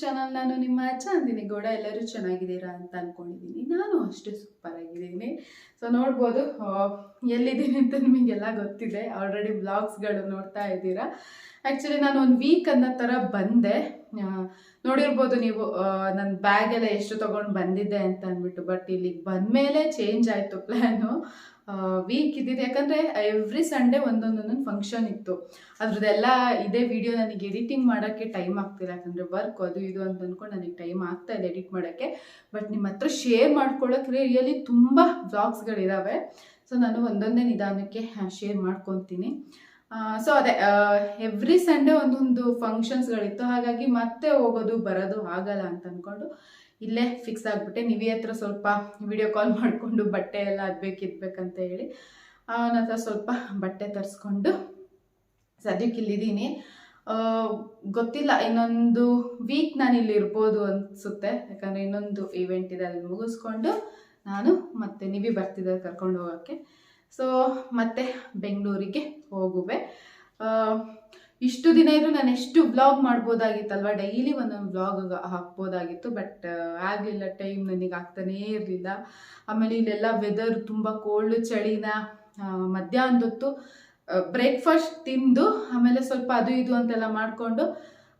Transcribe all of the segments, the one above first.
Channel ನಾನು ನಿಮ್ಮ ಚಾಂದಿನಿ ಗೌಡ ಎಲ್ಲರೂ ಚೆನ್ನಾಗಿದ್ದೀರಾ ಅಂತ ಅಂದ್ಕೊಂಡಿದ್ದೀನಿ ನಾನು ಅಷ್ಟೇ ಸೂಪರ್ ಆಗಿದ್ದೀನಿ ಸೊ ನೋಡ್ಬೋದು ಎಲ್ಲಿದ್ದೀನಿ ಅಂತ ನಿಮಗೆಲ್ಲ ಗೊತ್ತಿದೆ. ಆಲ್ರೆಡಿ ಬ್ಲಾಗ್ಸ್ಗಳು ನೋಡ್ತಾ ಇದ್ದೀರಾ. ಆ್ಯಕ್ಚುಲಿ ನಾನು ಒಂದು ವೀಕ್ ಅನ್ನೋ ಥರ ಬಂದೆ. ನೋಡಿರ್ಬೋದು ನೀವು ನನ್ನ ಬ್ಯಾಗೆಲ್ಲ ಎಷ್ಟು ತೊಗೊಂಡು ಬಂದಿದ್ದೆ ಅಂತ ಅಂದ್ಬಿಟ್ಟು ಬಟ್ ಇಲ್ಲಿಗೆ ಬಂದಮೇಲೆ ಚೇಂಜ್ ಆಯಿತು ಪ್ಲ್ಯಾನು ವೀಕ್ ಇದ್ದಿದ್ದು ಯಾಕಂದರೆ ಎವ್ರಿ ಸಂಡೇ ಒಂದೊಂದೊಂದೊಂದು ಫಂಕ್ಷನ್ ಇತ್ತು. ಅದ್ರದ್ದೆಲ್ಲ ಇದೇ ವಿಡಿಯೋ ನನಗೆ ಎಡಿಟಿಂಗ್ ಮಾಡೋಕ್ಕೆ ಟೈಮ್ ಆಗ್ತಿಲ್ಲ. ಯಾಕಂದರೆ ವರ್ಕ್ ಅದು ಇದು ಅಂತ ಅಂದ್ಕೊಂಡು ನನಗೆ ಟೈಮ್ ಆಗ್ತಾ ಇದೆ ಎಡಿಟ್ ಮಾಡೋಕ್ಕೆ. ಬಟ್ ನಿಮ್ಮ ಹತ್ರ ಶೇರ್ ಮಾಡ್ಕೊಳ್ಳೋಕೆ ರಿಯಲಿ ತುಂಬ ಬ್ಲಾಗ್ಸ್ಗಳಿದ್ದಾವೆ ಸೊ ನಾನು ಒಂದೊಂದೇ ನಿಧಾನಕ್ಕೆ ಶೇರ್ ಮಾಡ್ಕೊತೀನಿ. ಸೊ ಅದೇ ಎವ್ರಿ ಸಂಡೇ ಒಂದೊಂದು ಫಂಕ್ಷನ್ಸ್ಗಳಿತ್ತು ಹಾಗಾಗಿ ಮತ್ತೆ ಹೋಗೋದು, ಬರೋದು ಆಗಲ್ಲ ಅಂತ ಅಂದ್ಕೊಂಡು ಇಲ್ಲೇ ಫಿಕ್ಸ್ ಆಗಿಬಿಟ್ಟೆ. ನಿವಿ ಹತ್ರ ಸ್ವಲ್ಪ ವಿಡಿಯೋ ಕಾಲ್ ಮಾಡಿಕೊಂಡು ಬಟ್ಟೆ ಎಲ್ಲ ಅದು ಬೇಕಿದ್ಬೇಕಂತ ಹೇಳಿ, ಅವನ ಹತ್ರ ಸ್ವಲ್ಪ ಬಟ್ಟೆ ತರಿಸ್ಕೊಂಡು ಸದ್ಯಕ್ಕೆ ಇಲ್ಲಿದ್ದೀನಿ. ಗೊತ್ತಿಲ್ಲ, ಇನ್ನೊಂದು ವೀಕ್ ನಾನು ಇಲ್ಲಿ ಇರ್ಬೋದು ಅನಿಸುತ್ತೆ. ಯಾಕಂದರೆ ಇನ್ನೊಂದು ಇವೆಂಟ್ ಇದೆ ಅದನ್ನು ಮುಗಿಸ್ಕೊಂಡು ನಾನು ಮತ್ತೆ ನಿವಿ ಬರ್ತಿದ್ದೆ ಕರ್ಕೊಂಡು ಹೋಗೋಕ್ಕೆ. ಸೊ ಮತ್ತೆ ಬೆಂಗಳೂರಿಗೆ ಹೋಗುವೆ. ಇಷ್ಟು ದಿನ ಇದ್ರು ನಾನು ಎಷ್ಟು ವ್ಲಾಗ್ ಮಾಡ್ಬೋದಾಗಿತ್ತಲ್ವ? ಡೈಲಿ ಒಂದೊಂದು ವ್ಲಾಗ್ ಹಾಕ್ಬೋದಾಗಿತ್ತು ಬಟ್ ಆಗಲಿಲ್ಲ ಟೈಮ್ ನನಗೆ ಆಗ್ತಾನೇ ಇರಲಿಲ್ಲ. ಆಮೇಲೆ ಇಲ್ಲೆಲ್ಲ ವೆದರ್ ತುಂಬ ಕೋಲ್ಡ್ ಚಳಿನ ಮಧ್ಯಾಹ್ನದೊತ್ತು ಬ್ರೇಕ್ಫಾಸ್ಟ್ ತಿಂದು, ಆಮೇಲೆ ಸ್ವಲ್ಪ ಅದು ಇದು ಅಂತೆಲ್ಲ ಮಾಡಿಕೊಂಡು,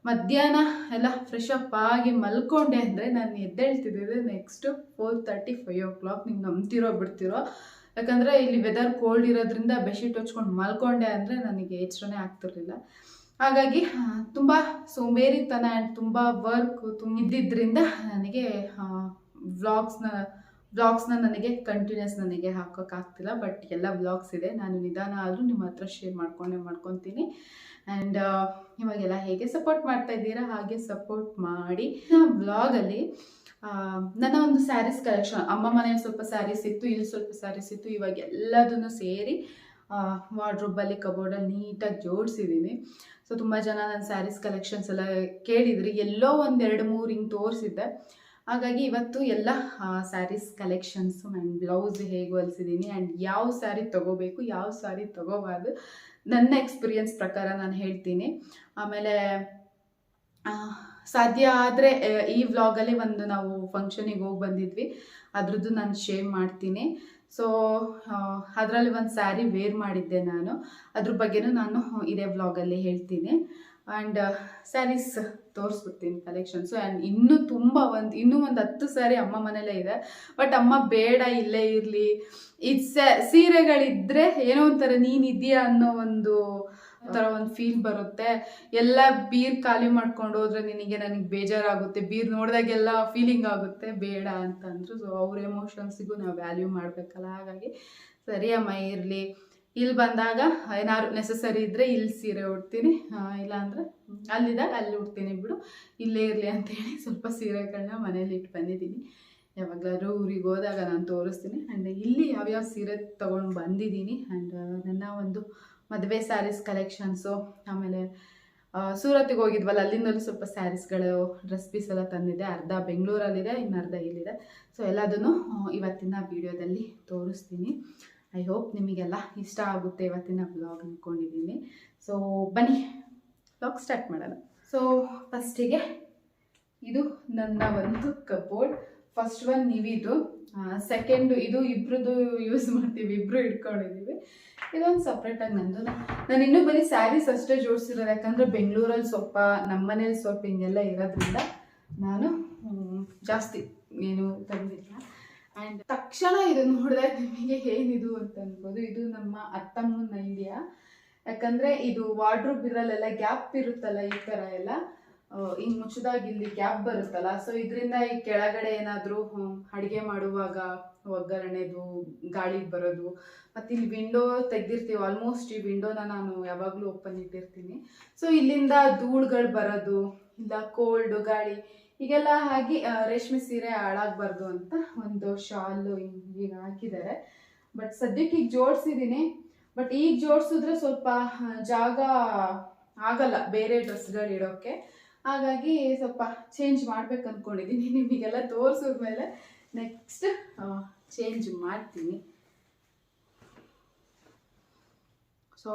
ಮಧ್ಯಾಹ್ನ ಎಲ್ಲ ಫ್ರೆಶ್ ಅಪ್ ಆಗಿ ಮಲ್ಕೊಂಡೆ ಅಂದರೆ ನಾನು ಎದ್ದೇಳ್ತಿದ್ದೆ next four thirty five o'clock ನಿಮ್ಗೆ ನಂಬ್ತಿರೋ ಬಿಡ್ತಿರೋ ಯಾಕಂದರೆ ಇಲ್ಲಿ ವೆದರ್ ಕೋಲ್ಡ್ ಇರೋದ್ರಿಂದ ಬೆಡ್ಶೀಟ್ ಹೊಚ್ಕೊಂಡು ಮಲ್ಕೊಂಡೆ ಅಂದರೆ ನನಗೆ ಎಚ್ಚರನೇ ಆಗ್ತಿರ್ಲಿಲ್ಲ. ಹಾಗಾಗಿ ತುಂಬ ಸೋಂಬೇರಿತನ ಆ್ಯಂಡ್ ತುಂಬ ವರ್ಕ್ ತುಂಬ ಇದ್ದಿದ್ದರಿಂದ ನನಗೆ ವ್ಲಾಗ್ಸ್ನ ವ್ಲಾಗ್ಸ್ನ ನನಗೆ ಕಂಟಿನ್ಯೂಸ್ ನನಗೆ ಹಾಕೋಕ್ಕಾಗ್ತಿಲ್ಲ ಬಟ್ ಎಲ್ಲ ವ್ಲಾಗ್ಸ್ ಇದೆ. ನಾನು ನಿಧಾನ ಆದರೂ ನಿಮ್ಮ ಹತ್ರ ಶೇರ್ ಮಾಡ್ಕೊಂಡೇ, ಮಾಡ್ಕೊತೀನಿ. ಆ್ಯಂಡ್ ಇವಾಗೆಲ್ಲ ಹೇಗೆ ಸಪೋರ್ಟ್ ಮಾಡ್ತಾ ಇದ್ದೀರಾ? ಹಾಗೆ ಸಪೋರ್ಟ್ ಮಾಡಿ. ವ್ಲಾಗಲ್ಲಿ ನನ್ನ ಒಂದು ಸ್ಯಾರೀಸ್ ಕಲೆಕ್ಷನ್ ಅಮ್ಮ ಮನೇಲಿ ಸ್ವಲ್ಪ ಸ್ಯಾರೀಸ್ ಇತ್ತು, ಇಲ್ಲಿ ಸ್ವಲ್ಪ ಸ್ಯಾರೀಸ್ ಇತ್ತು, ಇವಾಗ ಎಲ್ಲದನ್ನು ಸೇರಿ ವಾರ್ಡ್ರೋಬಲ್ಲಿ ಕಬೋರ್ಡಲ್ಲಿ ನೀಟಾಗಿ ಜೋಡಿಸಿದ್ದೀನಿ. ಸೊ ತುಂಬ ಜನ ನನ್ನ ಸ್ಯಾರೀಸ್ ಕಲೆಕ್ಷನ್ಸ್ ಎಲ್ಲ ಕೇಳಿದ್ರಿ. ಎಲ್ಲೋ ಒಂದೆರಡು ಮೂರು ಹಿಂಗೆ ತೋರಿಸಿದ್ದೆ. ಹಾಗಾಗಿ ಇವತ್ತು ಎಲ್ಲ ಸ್ಯಾರೀಸ್ ಕಲೆಕ್ಷನ್ಸು ಆ್ಯಂಡ್ ಬ್ಲೌಸ್ ಹೇಗೆ ಹೊಲಿಸಿದ್ದೀನಿ ಆ್ಯಂಡ್ ಯಾವ ಸ್ಯಾರಿ ತೊಗೋಬೇಕು, ಯಾವ ಸ್ಯಾರಿ ತೊಗೋಬಾರ್ದು, ನನ್ನ ಎಕ್ಸ್ಪೀರಿಯನ್ಸ್ ಪ್ರಕಾರ ನಾನು ಹೇಳ್ತೀನಿ. ಆಮೇಲೆ ಸಾಧ್ಯ ಆದರೆ ಈ ವ್ಲಾಗಲ್ಲಿ ಒಂದು ನಾವು ಫಂಕ್ಷನಿಗೆ ಹೋಗಿ ಬಂದಿದ್ವಿ. ಅದ್ರದ್ದು ನಾನು ಶೇರ್ ಮಾಡ್ತೀನಿ. ಸೊ ಅದರಲ್ಲಿ ಒಂದು ಸ್ಯಾರಿ ವೇರ್ ಮಾಡಿದ್ದೆ ನಾನು. ಅದ್ರ ಬಗ್ಗೆನೂ ನಾನು ಇದೇ ವ್ಲಾಗಲ್ಲಿ ಹೇಳ್ತೀನಿ. ಆ್ಯಂಡ್ ಸ್ಯಾರೀಸ್ ತೋರಿಸ್ಬಿಡ್ತೀನಿ ಕಲೆಕ್ಷನ್ಸು ಆ್ಯಂಡ್ ಇನ್ನೂ ತುಂಬ ಒಂದು, ಇನ್ನೂ ಒಂದು ಹತ್ತು ಸ್ಯಾರಿ ಅಮ್ಮ ಮನೇಲೇ ಇದೆ. ಬಟ್ ಅಮ್ಮ ಬೇಡ, ಇಲ್ಲೇ ಇರಲಿ. ಇದು ಸೀರೆಗಳಿದ್ದರೆ ಏನೋ ಒಂಥರ ನೀನಿದೆಯಾ ಅನ್ನೋ ಒಂದು ಥರ ಒಂದು ಫೀಲ್ ಬರುತ್ತೆ. ಎಲ್ಲ ಬೀರ್ ಖಾಲಿ ಮಾಡ್ಕೊಂಡು ಹೋದ್ರೆ ನಿನಗೆ ನನಗೆ ಬೇಜಾರಾಗುತ್ತೆ. ಬೀರ್ ನೋಡಿದಾಗೆಲ್ಲ ಫೀಲಿಂಗ್ ಆಗುತ್ತೆ. ಬೇಡ ಅಂತ ಅಂದರು ಸೊ ಅವ್ರ ಎಮೋಷನ್ಸಿಗೂ ನಾವು ವ್ಯಾಲ್ಯೂ ಮಾಡಬೇಕಲ್ಲ. ಹಾಗಾಗಿ ಸರಿ ಅಮ್ಮ, ಇರಲಿ. ಇಲ್ಲಿ ಬಂದಾಗ ಏನಾದ್ರು ನೆಸಸರಿ ಇದ್ದರೆ ಇಲ್ಲಿ ಸೀರೆ ಉಡ್ತೀನಿ. ಇಲ್ಲಾಂದರೆ ಅಲ್ಲಿದ್ದಾಗ ಅಲ್ಲಿ ಉಡ್ತೀನಿ ಬಿಡು. ಇಲ್ಲೇ ಇರಲಿ ಅಂತೇಳಿ ಸ್ವಲ್ಪ ಸೀರೆಗಳನ್ನ ಮನೇಲಿ ಇಟ್ಟು ಬಂದಿದ್ದೀನಿ. ಯಾವಾಗಲಾದ್ರೂ ಊರಿಗೆ ಹೋದಾಗ ನಾನು ತೋರಿಸ್ತೀನಿ. ಆ್ಯಂಡ್ ಇಲ್ಲಿ ಯಾವ್ಯಾವ ಸೀರೆ ತೊಗೊಂಡು ಬಂದಿದ್ದೀನಿ. ಆ್ಯಂಡ್ ನನ್ನ ಒಂದು ಮದುವೆ ಸ್ಯಾರೀಸ್ ಕಲೆಕ್ಷನ್ಸು ಆಮೇಲೆ ಸೂರತ್ಗೆ ಹೋಗಿದ್ವಲ್ಲ, ಅಲ್ಲಿಂದಲೂ ಸ್ವಲ್ಪ ಸ್ಯಾರೀಸ್ಗಳು ಡ್ರೆಸ್ ಪೀಸ್ ಎಲ್ಲ ತಂದಿದೆ ಅರ್ಧ ಬೆಂಗಳೂರಲ್ಲಿದೆ, ಇನ್ನು ಅರ್ಧ ಇಲ್ಲಿದೆ. ಸೊ ಎಲ್ಲದನ್ನು ಇವತ್ತಿನ ವಿಡಿಯೋದಲ್ಲಿ ತೋರಿಸ್ತೀನಿ. ಐ ಹೋಪ್ ನಿಮಗೆಲ್ಲ ಇಷ್ಟ ಆಗುತ್ತೆ ಇವತ್ತಿನ ಬ್ಲಾಗ್ ಅಂದ್ಕೊಂಡಿದ್ದೀನಿ ಸೊ ಬನ್ನಿ ಬ್ಲಾಗ್ ಸ್ಟಾರ್ಟ್ ಮಾಡೋಣ. ಸೊ ಫಸ್ಟಿಗೆ ಇದು ನನ್ನ ಒಂದು ಕಬೋರ್ಡ್ ಫಸ್ಟ್ ಒನ್ ನೀವಿದು. ಸೆಕೆಂಡು ಇದು ಇಬ್ರದ್ದು ಯೂಸ್ ಮಾಡ್ತೀವಿ ಇಬ್ಬರು ಇಟ್ಕೊಂಡಿದ್ದೀವಿ ಇದೊಂದು ಸಪ್ರೇಟಾಗಿ ನಂದು. ನಾನು ಇನ್ನೂ ಬರೀ ಸ್ಯಾರೀಸ್ ಅಷ್ಟೇ ಜೋಡಿಸಿರೋದು. ಯಾಕಂದರೆ ಬೆಂಗಳೂರಲ್ಲಿ ಸ್ವಲ್ಪ ನಮ್ಮ ಮನೇಲಿ ಸ್ವಲ್ಪ ಹಿಂಗೆಲ್ಲ ಇರೋದ್ರಿಂದ ನಾನು ಜಾಸ್ತಿ ಏನು ತಂದಿಲ್ಲ ಆ್ಯಂಡ್ ತಕ್ಷಣ ಇದು ನೋಡಿದಾಗ ನಿಮಗೆ ಏನಿದು ಅಂತ ಅನ್ಬೋದು. ಇದು ನಮ್ಮ ಅತ್ತಮ್ಮನ ಐಡಿಯಾ ಯಾಕಂದರೆ ಇದು ವಾರ್ಡ್ರೋಬ್ ಇರಲ್ಲೆಲ್ಲ ಗ್ಯಾಪ್ ಇರುತ್ತಲ್ಲ ಈ ಥರ ಎಲ್ಲ. ಹಿಂಗೆ ಮುಚ್ಚಿದಾಗಿ ಇಲ್ಲಿ ಗ್ಯಾಪ್ ಬರುತ್ತಲ್ಲ? ಸೊ ಇದರಿಂದ ಈ ಕೆಳಗಡೆ ಏನಾದರೂ ಅಡುಗೆ ಮಾಡುವಾಗ ಒಗ್ಗರಣೆದು, ಗಾಳಿಗೆ ಬರೋದು, ಮತ್ತು ಇಲ್ಲಿ ವಿಂಡೋ ತೆಗ್ದಿರ್ತೀವಿ ಆಲ್ಮೋಸ್ಟ್ ಈ ವಿಂಡೋನ ನಾನು ಯಾವಾಗಲೂ ಓಪನ್ ಇಟ್ಟಿರ್ತೀನಿ. ಸೊ ಇಲ್ಲಿಂದ ಧೂಳುಗಳು ಬರೋದು, ಇಲ್ಲ ಕೋಲ್ಡ್ ಗಾಳಿ, ಹೀಗೆಲ್ಲ ಆಗಿ ರೇಷ್ಮೆ ಸೀರೆ ಹಾಳಾಗಬಾರ್ದು ಅಂತ ಒಂದು ಶಾಲು ಈಗ ಹಾಕಿದ್ದಾರೆ. ಬಟ್ ಸದ್ಯಕ್ಕೆ ಈಗ ಜೋಡಿಸಿದ್ದೀನಿ ಬಟ್ ಈಗ ಜೋಡಿಸಿದ್ರೆ ಸ್ವಲ್ಪ ಜಾಗ ಆಗಲ್ಲ, ಬೇರೆ ಡ್ರೆಸ್ಗಳು ಇಡೋಕ್ಕೆ ಹಾಗಾಗಿ ಸ್ವಲ್ಪ ಚೇಂಜ್ ಮಾಡ್ಬೇಕು ಅಂದ್ಕೊಂಡಿದ್ದೀನಿ ನಿಮಗೆಲ್ಲ ತೋರಿಸಿದ್ಮೇಲೆ ನೆಕ್ಸ್ಟ್ ಚೇಂಜ್ ಮಾಡ್ತೀನಿ. ಸೊ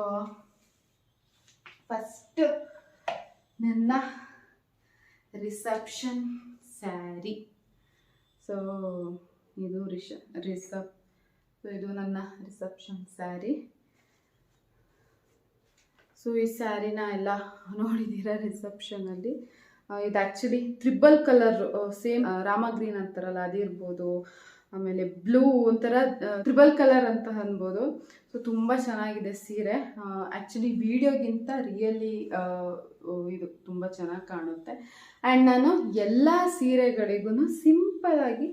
ಫಸ್ಟ್ ನನ್ನ ರಿಸೆಪ್ಷನ್ ಸ್ಯಾರಿ ಸೊ ಇದು ರಿಸಪ್ ಸೊ ಇದು ನನ್ನ ರಿಸೆಪ್ಷನ್ ಸ್ಯಾರಿ ಸೊ ಈ ಸ್ಯಾರಿನ ಎಲ್ಲ ನೋಡಿದ್ದೀರಾ ರಿಸೆಪ್ಷನಲ್ಲಿ ಇದು actually triple colour same Rama green ಅಂತಾರಲ್ಲ ಅದಿರ್ಬೋದು ಆಮೇಲೆ ಬ್ಲೂ ಒಂಥರ ತ್ರಿಬಲ್ ಕಲರ್ ಅಂತ ಅನ್ಬೋದು. ಸೊ ತುಂಬ ಚೆನ್ನಾಗಿದೆ ಸೀರೆ. ಆ್ಯಕ್ಚುಲಿ ವಿಡಿಯೋಗಿಂತ ರಿಯಲಿ ಇದು ತುಂಬ ಚೆನ್ನಾಗಿ ಕಾಣುತ್ತೆ. ಆ್ಯಂಡ್ ನಾನು ಎಲ್ಲ ಸೀರೆಗಳಿಗೂ ಆಗಿ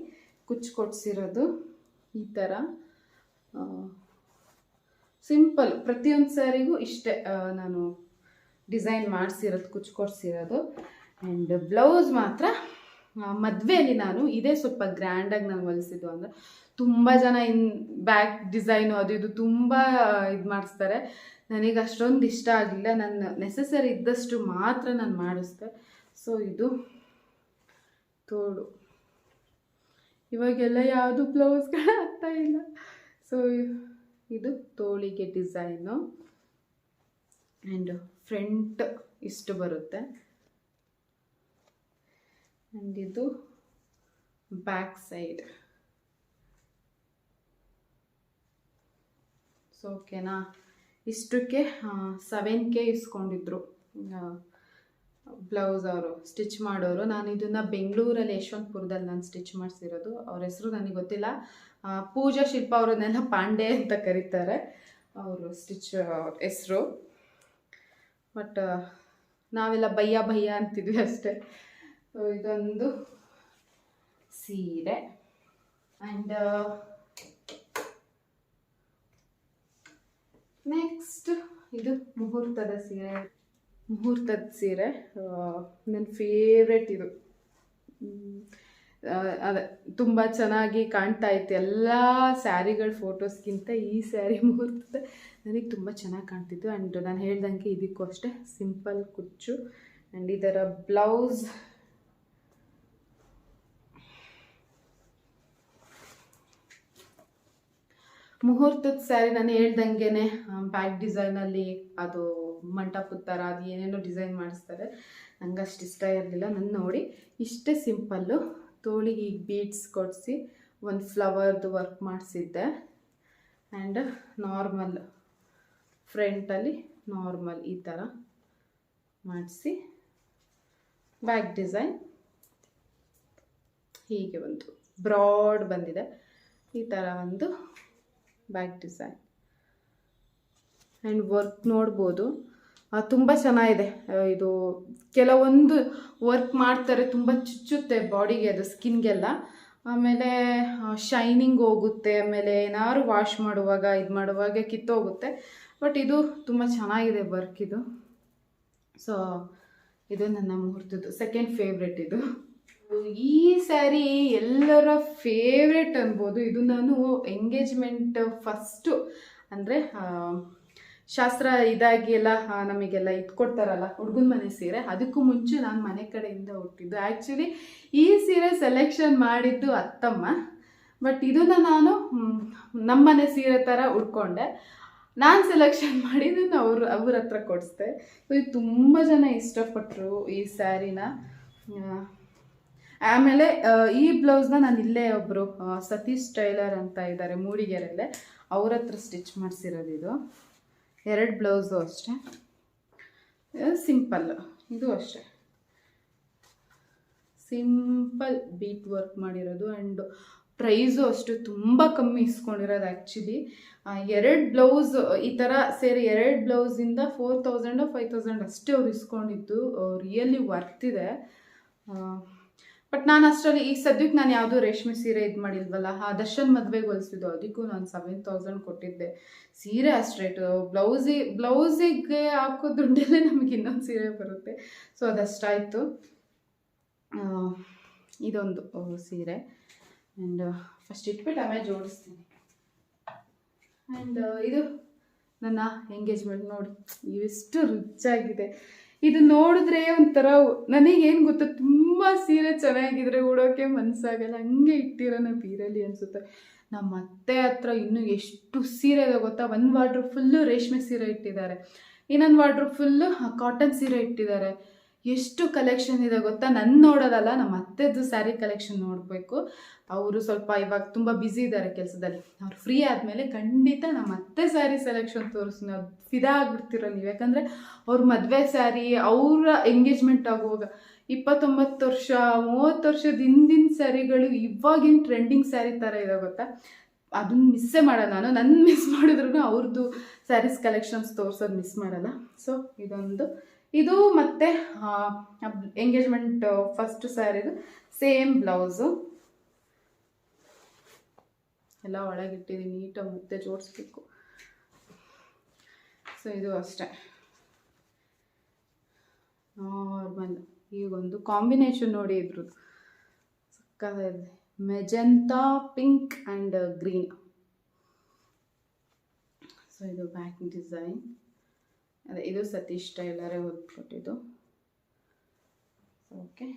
ಕುಚ್ಚು ಕೊಡಿಸಿರೋದು ಈ ಥರ ಸಿಂಪಲ್, ಪ್ರತಿಯೊಂದು ಸ್ಯಾರಿಗೂ ಇಷ್ಟೇ ನಾನು ಡಿಸೈನ್ ಮಾಡಿಸಿರೋದು ಕುಚ್ಚು ಕೊಡ್ಸಿರೋದು ಆ್ಯಂಡ್ ಬ್ಲೌಸ್ ಮಾತ್ರ ಮದುವೆಯಲ್ಲಿ ನಾನು ಇದೇ ಸ್ವಲ್ಪ ಗ್ರ್ಯಾಂಡಾಗಿ ನಾನು ಹೊಲಿಸಿದ್ದು ಅಂದರೆ ತುಂಬ ಜನ ಇನ್ ಬ್ಯಾಕ್ ಡಿಸೈನು ಅದು ಇದು ತುಂಬ ಇದು ಮಾಡಿಸ್ತಾರೆ. ನನಗೆ ಅಷ್ಟೊಂದು ಇಷ್ಟ ಆಗಲಿಲ್ಲ ನನ್ನ ನೆಸೆಸರಿ ಇದ್ದಷ್ಟು ಮಾತ್ರ ನಾನು ಮಾಡಿಸ್ದೆ. ಸೊ, ಇದು ತೋಡು ಇವಾಗೆಲ್ಲ ಯಾವುದು ಬ್ಲೌಸ್ಗಳು ಆಗ್ತಾ ಇಲ್ಲ. ಸೊ ಇದು ತೋಳಿಗೆ ಡಿಸೈನು. ಆ್ಯಂಡ್ ಫ್ರಂಟ್ ಇಷ್ಟು ಬರುತ್ತೆ. ಆ್ಯಂಡ್ ಇದು ಬ್ಯಾಕ್ ಸೈಡ್. ಸೊ ಓಕೆನಾ ಇಷ್ಟಕ್ಕೆ ಸೆವೆನ್ ಕೆ ಇಸ್ಕೊಂಡಿದ್ರು. ಬ್ಲೌಸ್ ಅವರು, ಸ್ಟಿಚ್ ಮಾಡೋರು. ನಾನು ಇದನ್ನು ಬೆಂಗಳೂರಲ್ಲಿ ಯಶವಂತಪುರದಲ್ಲಿ ನಾನು ಸ್ಟಿಚ್ ಮಾಡಿಸಿರೋದು. ಅವ್ರ ಹೆಸರು ನನಗೆ ಗೊತ್ತಿಲ್ಲ. ಪೂಜಾ ಶಿಲ್ಪ ಅವರನ್ನೆಲ್ಲ ಪಾಂಡೆ ಅಂತ ಕರೀತಾರೆ. ಅವರು ಸ್ಟಿಚ್ ಹೆಸರು. ಬಟ್ ನಾವೆಲ್ಲ ಭಯ್ಯ ಭಯ್ಯ ಅಂತಿದ್ವಿ ಅಷ್ಟೇ. ಇದೊಂದು ಸೀರೆ. ಆ್ಯಂಡ್ ನೆಕ್ಸ್ಟ್ ಇದು ಮುಹೂರ್ತದ ಸೀರೆ. ಮುಹೂರ್ತದ ಸೀರೆ ನನ್ನ ಫೇವ್ರೆಟ್ ಇದು. ಅದೇ ತುಂಬ ಚೆನ್ನಾಗಿ ಕಾಣ್ತಾ ಇತ್ತು. ಎಲ್ಲ ಸ್ಯಾರಿಗಳ ಫೋಟೋಸ್ಗಿಂತ ಈ ಸ್ಯಾರಿ ಮುಹೂರ್ತ ನನಗೆ ತುಂಬ ಚೆನ್ನಾಗಿ ಕಾಣ್ತಿತ್ತು. ಆ್ಯಂಡ್ ನಾನು ಹೇಳ್ದಂಗೆ ಇದಕ್ಕೂ ಅಷ್ಟೇ, ಸಿಂಪಲ್ ಕುಚ್ಚು ಆ್ಯಂಡ್ ಇದರ ಬ್ಲೌಸ್. ಮುಹೂರ್ತದ ಸ್ಯಾರಿ ನಾನು ಹೇಳ್ದಂಗೆ ಬ್ಯಾಕ್ ಡಿಸೈನಲ್ಲಿ ಅದು ಮಂಟಪದ ಥರ ಅದು ಏನೇನೋ ಡಿಸೈನ್ ಮಾಡಿಸ್ತಾರೆ. ನಂಗೆ ಅಷ್ಟು ಇಷ್ಟ ಇರಲಿಲ್ಲ. ನಾನು ನೋಡಿ ಇಷ್ಟೇ ಸಿಂಪಲ್ಲು. ತೋಳಿಗೆ ಈಗ ಬೀಡ್ಸ್ ಕೊಡಿಸಿ ಒಂದು ಫ್ಲವರ್ದು ವರ್ಕ್ ಮಾಡಿಸಿದ್ದೆ. ಆ್ಯಂಡ್ ನಾರ್ಮಲ್ ಫ್ರಂಟಲ್ಲಿ ನಾರ್ಮಲ್ ಈ ಥರ ಮಾಡಿಸಿ ಬ್ಯಾಕ್ ಡಿಸೈನ್ ಹೀಗೆ ಒಂದು ಬ್ರಾಡ್ ಬಂದಿದೆ. ಈ ಥರ ಒಂದು ಬ್ಯಾಕ್ ಡಿಸೈನ್ ಆ್ಯಂಡ್ ವರ್ಕ್ ನೋಡ್ಬೋದು. ತುಂಬ ಚೆನ್ನಾಗಿದೆ. ಇದು ಕೆಲವೊಂದು ವರ್ಕ್ ಮಾಡ್ತಾರೆ, ತುಂಬ ಚುಚ್ಚುತ್ತೆ ಬಾಡಿಗೆ ಅದು ಸ್ಕಿನ್ಗೆಲ್ಲ ಆಮೇಲೆ ಶೈನಿಂಗ್ ಹೋಗುತ್ತೆ, ಆಮೇಲೆ ಏನಾದ್ರು ವಾಶ್ ಮಾಡುವಾಗ, ಇದು ಮಾಡುವಾಗ ಕಿತ್ತೋಗುತ್ತೆ. ಬಟ್ ಇದು ತುಂಬ ಚೆನ್ನಾಗಿದೆ ವರ್ಕ್ ಇದು. ಸೊ ಇದು ನನ್ನ ಮುಹೂರ್ತದ್ದು ಸೆಕೆಂಡ್ ಫೇವ್ರೆಟ್ ಇದು. ಈ ಸ್ಯಾರಿ ಎಲ್ಲರ ಫೇವ್ರೆಟ್ ಅನ್ಬೋದು. ಇದು ನಾನು ಎಂಗೇಜ್ಮೆಂಟ್ ಫಸ್ಟು ಅಂದರೆ ಶಾಸ್ತ್ರ ಇದಾಗಿ ಎಲ್ಲ ನಮಗೆಲ್ಲ ಇಟ್ಕೊಡ್ತಾರಲ್ಲ, ಹುಡುಗನ ಮನೆ ಸೀರೆ, ಅದಕ್ಕೂ ಮುಂಚೆ ನಾನು ಮನೆ ಕಡೆಯಿಂದ ಹುಟ್ಟಿದ್ದು ಆ್ಯಕ್ಚುಲಿ ಈ ಸೀರೆ ಸೆಲೆಕ್ಷನ್ ಮಾಡಿದ್ದು ಅತ್ತಮ್ಮ. ಬಟ್ ಇದನ್ನು ನಾನು ನಮ್ಮ ನಮ್ಮನೆ ಸೀರೆ ಥರ ಉಟ್ಕೊಂಡೆ. ನಾನು ಸೆಲೆಕ್ಷನ್ ಮಾಡಿದ್ದನ್ನು ಅವ್ರ ಅವ್ರ ಹತ್ರ ಕೊಡಿಸ್ದೆ. ಇದು ತುಂಬ ಜನ ಇಷ್ಟಪಟ್ಟರು ಈ ಸ್ಯಾರಿನ. ಆಮೇಲೆ ಈ ಬ್ಲೌಸ್ನ ನಾನು ಇಲ್ಲೇ ಒಬ್ಬರು ಸತೀಶ್ ಟೈಲರ್ ಅಂತ ಇದ್ದಾರೆ ಮೂಡಿಗೆರೆಲ್ಲೇ, ಅವ್ರ ಹತ್ರ ಸ್ಟಿಚ್ ಮಾಡಿಸಿರೋದು ಇದು. ಎರಡು ಬ್ಲೌಸು ಅಷ್ಟೇ. ಸಿಂಪಲ್, ಇದು ಅಷ್ಟೇ. ಸಿಂಪಲ್ ಬೀಟ್ ವರ್ಕ್ ಮಾಡಿರೋದು ಆ್ಯಂಡ್ ಪ್ರೈಸು ಅಷ್ಟು ತುಂಬ ಕಮ್ಮಿ ಇಸ್ಕೊಂಡಿರೋದು ಆ್ಯಕ್ಚುಲಿ ಎರಡು ಬ್ಲೌಸ್, ಈ ಥರ ಸೇರಿ ಎರಡು ಬ್ಲೌಸಿಂದ ಫೋರ್ ತೌಸಂಡು, ಫೈವ್ ತೌಸಂಡ್ ಅಷ್ಟೇ ಅವ್ರು ಇಸ್ಕೊಂಡಿದ್ದು ರಿಯಲಿ ವರ್ತ್ ಇದೆ. ಬಟ್ ನಾನು ಅಷ್ಟರಲ್ಲಿ ಈಗ ಸದ್ಯಕ್ಕೆ ನಾನು ಯಾವುದೂ ರೇಷ್ಮೆ ಸೀರೆ ಇದು ಮಾಡಿಲ್ವಲ್ಲ, ಆ ದರ್ಶನ್ ಮದುವೆಗೆ ಹೊಲಿಸಿದ್ದು, ಅದಕ್ಕೂ ನಾನು ಸೆವೆನ್ ತೌಸಂಡ್ ಕೊಟ್ಟಿದ್ದೆ. ಸೀರೆ ಅಷ್ಟು ರೇಟು ಬ್ಲೌಸಿ, ಬ್ಲೌಸಿಗೆ ಹಾಕೋ ದುಡ್ಡಲ್ಲೇ ನಮಗೆ ಇನ್ನೊಂದು ಸೀರೆ ಬರುತ್ತೆ. ಸೊ ಅದಷ್ಟಾಯಿತು. ಇದೊಂದು ಸೀರೆ. ಆ್ಯಂಡ್ ಫಸ್ಟ್ ಇಟ್ಬಿಟ್ಟು ಆಮೇಲೆ ಜೋಡಿಸ್ತೀನಿ. ಆ್ಯಂಡ್ ಇದು ನನ್ನ ಎಂಗೇಜ್ಮೆಂಟ್ ನೋಡಿ ಎಷ್ಟು ರಿಚ್ ಆಗಿದೆ ಇದು ನೋಡಿದ್ರೆ ಒಂಥರ ನನಗೇನು ಗೊತ್ತಾ, ತುಂಬ ಸೀರೆ ಚೆನ್ನಾಗಿದ್ರೆ ಉಡೋಕೆ ಮನಸ್ಸಾಗಲ್ಲ ಹಂಗೆ ಇಟ್ಟಿರೋಣ ಬೀರಲ್ಲಿ ಅನಿಸುತ್ತೆ. ನಮ್ಮ ಅತ್ತೆ ಹತ್ರ ಇನ್ನೂ ಎಷ್ಟು ಸೀರೆ ಇದೆ ಗೊತ್ತಾ? ಒಂದು ವಾರ್ಡ್ರು ಫುಲ್ಲು ರೇಷ್ಮೆ ಸೀರೆ ಇಟ್ಟಿದ್ದಾರೆ. ಇನ್ನೊಂದು ವಾರ್ಡ್ರು ಫುಲ್ಲು ಕಾಟನ್ ಸೀರೆ ಇಟ್ಟಿದ್ದಾರೆ. ಎಷ್ಟು ಕಲೆಕ್ಷನ್ ಇದೆ ಗೊತ್ತಾ? ನನ್ನ ನೋಡೋದಲ್ಲ ನಮ್ಮ ಅತ್ತೆದು ಸ್ಯಾರಿ ಕಲೆಕ್ಷನ್ ನೋಡಬೇಕು. ಅವರು ಸ್ವಲ್ಪ ಇವಾಗ ತುಂಬ ಬ್ಯುಸಿ ಇದ್ದಾರೆ ಕೆಲಸದಲ್ಲಿ. ಅವ್ರು ಫ್ರೀ ಆದಮೇಲೆ ಖಂಡಿತ ನಮ್ಮ ಅತ್ತೆ ಸ್ಯಾರಿ ಸೆಲೆಕ್ಷನ್ ತೋರಿಸಿ ನಾವು ಫಿದಾ ನೀವು ಯಾಕಂದರೆ ಅವ್ರ ಮದುವೆ ಸ್ಯಾರಿ ಅವರ ಎಂಗೇಜ್ಮೆಂಟ್ ಆಗುವಾಗ ಇಪ್ಪತ್ತೊಂಬತ್ತು ವರ್ಷ, ಮೂವತ್ತು ವರ್ಷದ ಹಿಂದಿನ ಸ್ಯಾರಿಗಳು ಇವಾಗಿನ ಟ್ರೆಂಡಿಂಗ್ ಸ್ಯಾರಿ ಥರ ಇದೆ ಗೊತ್ತಾ? ಅದನ್ನ ಮಿಸ್ಸೇ ಮಾಡೋಲ್ಲ ನಾನು. ನನ್ನ ಮಿಸ್ ಮಾಡಿದ್ರು ಅವ್ರದ್ದು ಸ್ಯಾರೀಸ್ ಕಲೆಕ್ಷನ್ಸ್ ತೋರ್ಸೋದು ಮಿಸ್ ಮಾಡಲ್ಲ. ಸೊ ಇದೊಂದು. ಇದು ಮತ್ತೆ ಎಂಗೇಜ್ಮೆಂಟ್ ಫಸ್ಟ್ ಸ್ಯಾರಿದು ಸೇಮ್ ಬ್ಲೌಸು ಎಲ್ಲ ಒಳಗಿಟ್ಟಿದ್ದೀನಿ ನೀಟಾಗಿ ಮತ್ತೆ ಜೋಡಿಸ್ಬೇಕು. ಸೊ ಇದು ಅಷ್ಟೇ. ನಾರ್ಮಲ್. ಈಗೊಂದು ಕಾಂಬಿನೇಷನ್ ನೋಡಿ ಇದ್ರದ್ದು. ಸಕ್ಕತ್ತಾಗಿದೆ. Magenta pink and green so ಇದು ಬ್ಯಾಕ್ ಡಿಸೈನ್. ಅದೇ, ಇದು ಸತೀಶ್ ಟೈಲರೇ ಹೊತ್ಕೊಟ್ಟಿದ್ದು. ಓಕೆ